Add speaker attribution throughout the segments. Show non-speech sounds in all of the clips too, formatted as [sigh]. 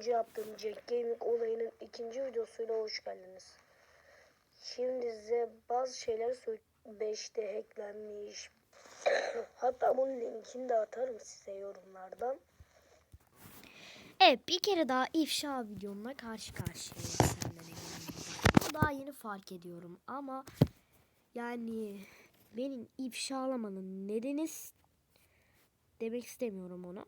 Speaker 1: önce yaptığım Jack Gaming olayının ikinci videosuyla hoş geldiniz. Şimdi size bazı şeyler söyle 5'te hacklenmiş. Hatta bunun linkini de atarım size yorumlardan.
Speaker 2: Evet bir kere daha ifşa videomla karşı karşıyayım. Bunu daha yeni fark ediyorum ama yani benim ifşalamanın nedeni demek istemiyorum onu.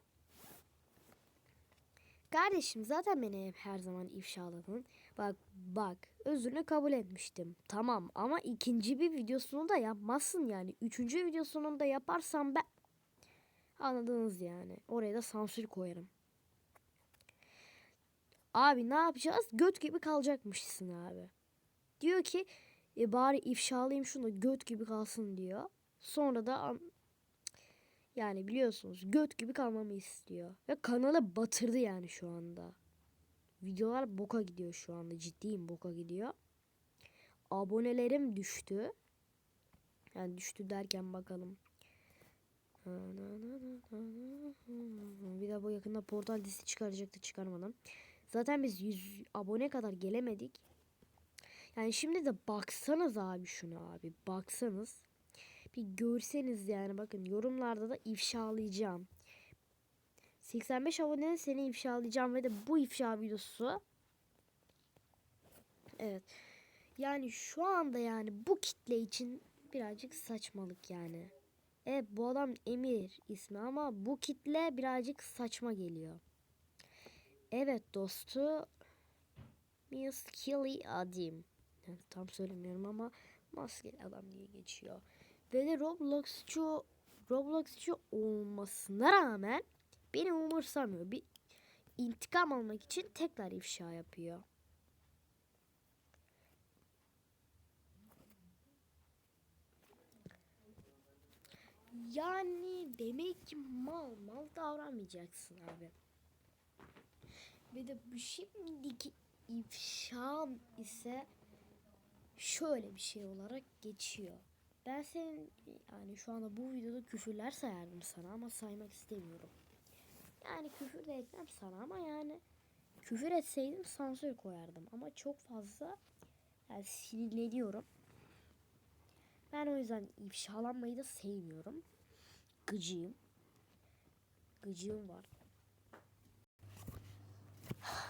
Speaker 2: Kardeşim zaten beni hep her zaman ifşaladın. Bak bak özrünü kabul etmiştim. Tamam ama ikinci bir videosunu da yapmazsın yani. Üçüncü videosunu da yaparsam ben... Anladınız yani. Oraya da sansür koyarım. Abi ne yapacağız? Göt gibi kalacakmışsın abi. Diyor ki e, bari ifşalayayım şunu göt gibi kalsın diyor. Sonra da am- yani biliyorsunuz göt gibi kalmamı istiyor. Ve kanalı batırdı yani şu anda. Videolar boka gidiyor şu anda. Ciddiyim boka gidiyor. Abonelerim düştü. Yani düştü derken bakalım. Bir de bu yakında portal dizisi çıkaracaktı çıkarmadım. Zaten biz 100 abone kadar gelemedik. Yani şimdi de baksanız abi şunu abi. Baksanız. Bir görseniz yani bakın yorumlarda da ifşalayacağım. 85 abonede seni ifşalayacağım ve de bu ifşa videosu. Evet. Yani şu anda yani bu kitle için birazcık saçmalık yani. Evet bu adam Emir ismi ama bu kitle birazcık saçma geliyor. Evet dostu. Maskeli adam. Yani tam söylemiyorum ama maskeli adam diye geçiyor. Ve de Roblox'cu Roblox'cu olmasına rağmen beni umursamıyor. Bir intikam almak için tekrar ifşa yapıyor. Yani demek ki mal mal davranmayacaksın abi. Ve de bu şimdiki ifşam ise şöyle bir şey olarak geçiyor. Ben senin yani şu anda bu videoda küfürler sayardım sana ama saymak istemiyorum. Yani küfür de etmem sana ama yani küfür etseydim sansür koyardım ama çok fazla yani sinirleniyorum. Ben o yüzden ifşalanmayı da sevmiyorum. Gıcığım. Gıcığım var.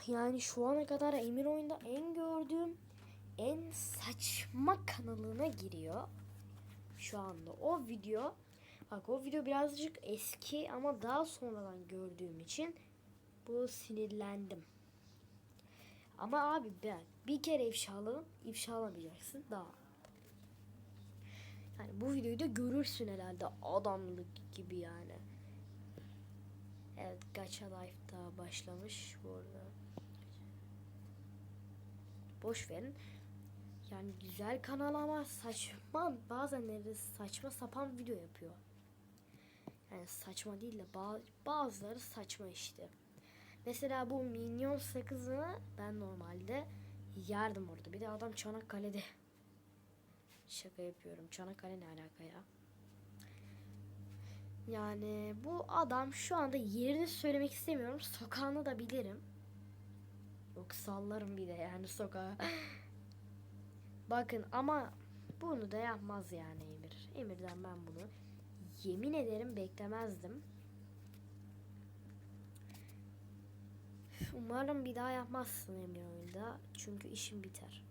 Speaker 2: Yani şu ana kadar Emir oyunda en gördüğüm en saçma kanalına giriyor. Şu anda o video bak o video birazcık eski ama daha sonradan gördüğüm için bu sinirlendim. Ama abi ben bir kere ifşaladım ifşalamayacaksın daha. Yani bu videoyu da görürsün herhalde adamlık gibi yani. Evet Gacha Life'da başlamış bu arada. Boş verin. Yani güzel kanal ama saçma bazenleri saçma sapan video yapıyor. Yani saçma değil de ba- bazıları saçma işte. Mesela bu minyon sakızını ben normalde yerdim orada. Bir de adam Çanakkale'de. Şaka yapıyorum. Çanakkale ne alaka ya? Yani bu adam şu anda yerini söylemek istemiyorum. Sokağını da bilirim. Yok sallarım bir de yani sokağa. [laughs] Bakın ama bunu da yapmaz yani Emir. Emir'den ben bunu yemin ederim beklemezdim. Umarım bir daha yapmazsın Emir oyunda. Çünkü işim biter.